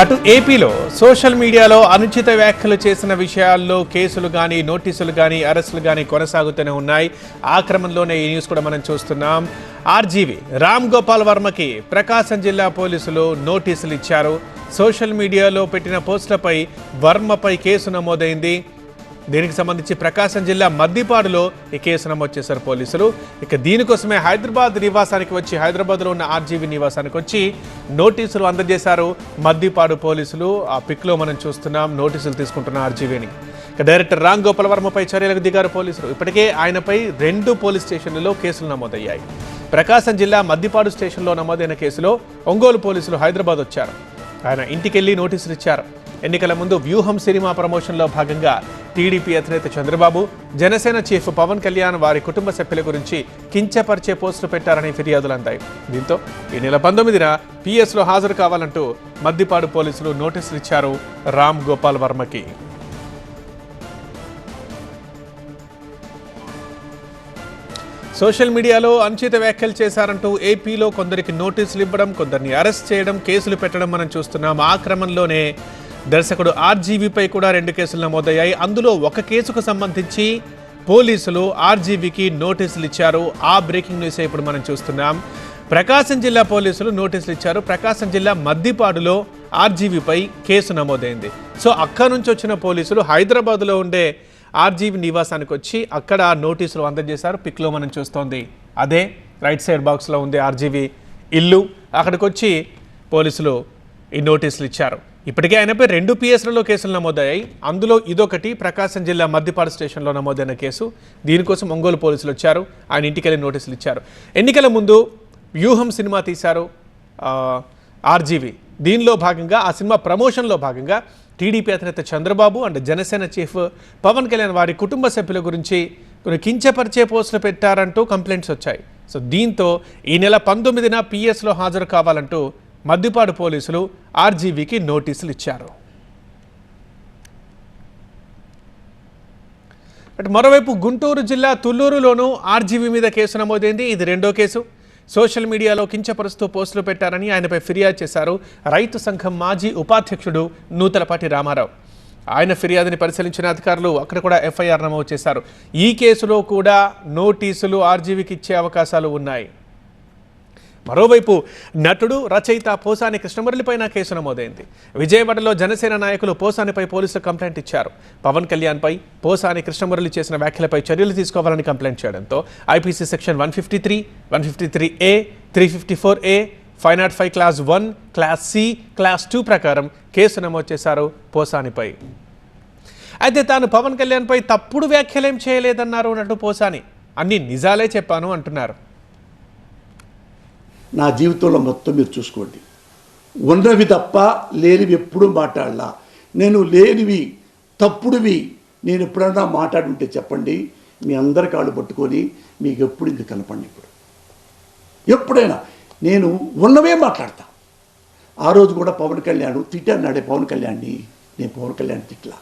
అటు ఏపీలో సోషల్ మీడియాలో అనుచిత వ్యాఖ్యలు చేసిన విషయాల్లో కేసులు కానీ నోటీసులు కానీ అరెస్టులు కానీ కొనసాగుతూనే ఉన్నాయి. ఆ క్రమంలోనే ఈ న్యూస్ కూడా మనం చూస్తున్నాం. ఆర్జీవి రామ్ గోపాల్ వర్మకి ప్రకాశం జిల్లా పోలీసులు నోటీసులు ఇచ్చారు. సోషల్ మీడియాలో పెట్టిన పోస్టులపై వర్మపై కేసు నమోదైంది. దీనికి సంబంధించి ప్రకాశం జిల్లా మద్దిపాడులో ఈ కేసు నమోదు చేశారు పోలీసులు. ఇక దీనికోసమే హైదరాబాద్ నివాసానికి వచ్చి హైదరాబాద్లో ఉన్న ఆర్జీవీ నివాసానికి వచ్చి నోటీసులు అందజేశారు మద్దిపాడు పోలీసులు. ఆ పిక్లో మనం చూస్తున్నాం నోటీసులు తీసుకుంటున్న ఆర్జీవీని. ఇక డైరెక్టర్ రామ్ గోపాల్ వర్మపై చర్యలకు దిగారు పోలీసులు. ఇప్పటికే ఆయనపై రెండు పోలీస్ స్టేషన్లలో కేసులు నమోదయ్యాయి. ప్రకాశం జిల్లా మద్దిపాడు స్టేషన్లో నమోదైన కేసులో ఒంగోలు పోలీసులు హైదరాబాద్ వచ్చారు. ఆయన ఇంటికెళ్ళి నోటీసులు ఇచ్చారు. ఎన్నికల ముందు వ్యూహం సినిమా ప్రమోషన్లో భాగంగా టీడీపీ అధినేత చంద్రబాబు జనసేన చీఫ్ పవన్ కళ్యాణ్ వారి కుటుంబ సభ్యుల గురించి కించపరిచే పోస్టులు పెట్టారని ఫిర్యాదులు అందాయి. దీంతో ఈ నెల పంతొమ్మిదిన పీఎస్లో హాజరు కావాలంటూ మద్దిపాడు పోలీసులు నోటీసులు ఇచ్చారు రామ్ గోపాల్ వర్మకి. సోషల్ మీడియాలో అనుచిత వ్యాఖ్యలు చేశారంటూ ఏపీలో కొందరికి నోటీసులు ఇవ్వడం కొందరిని అరెస్ట్ చేయడం కేసులు పెట్టడం మనం చూస్తున్నాం. ఆ క్రమంలోనే దర్శకుడు ఆర్జీవీపై కూడా రెండు కేసులు నమోదయ్యాయి. అందులో ఒక కేసుకు సంబంధించి పోలీసులు ఆర్జీవీకి నోటీసులు ఇచ్చారు. ఆ బ్రేకింగ్ న్యూస్ ఇప్పుడు మనం చూస్తున్నాం. ప్రకాశం జిల్లా పోలీసులు నోటీసులు ఇచ్చారు. ప్రకాశం జిల్లా మద్దిపాడులో ఆర్జీవీపై కేసు నమోదైంది. సో అక్కడి నుంచి వచ్చిన పోలీసులు హైదరాబాద్లో ఉండే ఆర్జీవీ నివాసానికి వచ్చి అక్కడ నోటీసులు అందజేశారు. పిక్లో మనం చూస్తోంది. అదే రైట్ సైడ్ బాక్స్లో ఉంది ఆర్జీవీ ఇల్లు. అక్కడికి వచ్చి పోలీసులు ఈ నోటీసులు ఇచ్చారు. ఇప్పటికే ఆయనపై రెండు పిఎస్లలో కేసులు నమోదయ్యాయి. అందులో ఇదొకటి ప్రకాశం జిల్లా మద్దిపాడు స్టేషన్లో నమోదైన కేసు. దీనికోసం ఒంగోలు పోలీసులు వచ్చారు. ఆయన ఇంటికెళ్ళి నోటీసులు ఇచ్చారు. ఎన్నికల ముందు వ్యూహం సినిమా తీశారు ఆర్జీవి. దీనిలో భాగంగా ఆ సినిమా ప్రమోషన్లో భాగంగా టీడీపీ అధినేత చంద్రబాబు అండ్ జనసేన చీఫ్ పవన్ కళ్యాణ్ వారి కుటుంబ సభ్యుల గురించి కొన్ని కించపరిచే పోస్టులు పెట్టారంటూ కంప్లైంట్స్ వచ్చాయి. సో దీంతో ఈ నెల పంతొమ్మిదిన పిఎస్లో హాజరు కావాలంటూ మద్దిపాడు పోలీసులు ఆర్జీవీకి నోటీసులు ఇచ్చారు. అటు మరోవైపు గుంటూరు జిల్లా తుల్లూరులోనూ ఆర్జీవీ మీద కేసు నమోదైంది. ఇది రెండో కేసు. సోషల్ మీడియాలో కించపరుస్తూ పోస్టులు పెట్టారని ఆయనపై ఫిర్యాదు చేశారు రైతు సంఘం మాజీ ఉపాధ్యక్షుడు నూతలపాటి రామారావు. ఆయన ఫిర్యాదుని పరిశీలించిన అధికారులు అక్కడ కూడా ఎఫ్ఐఆర్ నమోదు చేశారు. ఈ కేసులో కూడా నోటీసులు ఆర్జీవీకి ఇచ్చే అవకాశాలు ఉన్నాయి. మరోవైపు నటుడు రచయిత పోసాని కృష్ణమురళిపైన కేసు నమోదైంది. విజయవాడలో జనసేన నాయకులు పోసానిపై పోలీసులు కంప్లైంట్ ఇచ్చారు. పవన్ కళ్యాణ్పై పోసాని కృష్ణమురళి చేసిన వ్యాఖ్యలపై చర్యలు తీసుకోవాలని కంప్లైంట్ చేయడంతో IPC section one fifty three one fifty three A three fifty four A five nought five class one class C class two ప్రకారం కేసు నమోదు చేశారు పోసానిపై. అయితే తాను పవన్ కళ్యాణ్పై తప్పుడు వ్యాఖ్యలేం చేయలేదన్నారు నటు పోసాని. అన్ని నిజాలే చెప్పాను అంటున్నారు. నా జీవితంలో మొత్తం మీరు చూసుకోండి. ఉన్నవి తప్ప లేనివి ఎప్పుడూ మాట్లాడలా. నేను లేనివి తప్పుడువి నేను ఎప్పుడన్నా మాట్లాడుంటే చెప్పండి. మీ అందరి కాళ్ళు పట్టుకొని మీకు ఎప్పుడు ఇది కనపండి ఇప్పుడు. ఎప్పుడైనా నేను ఉన్నవే మాట్లాడతా. ఆ రోజు కూడా పవన్ కళ్యాణ్ తిట్టన్నాడే పవన్ కళ్యాణ్ని. నేను పవన్ కళ్యాణ్ తిట్లా.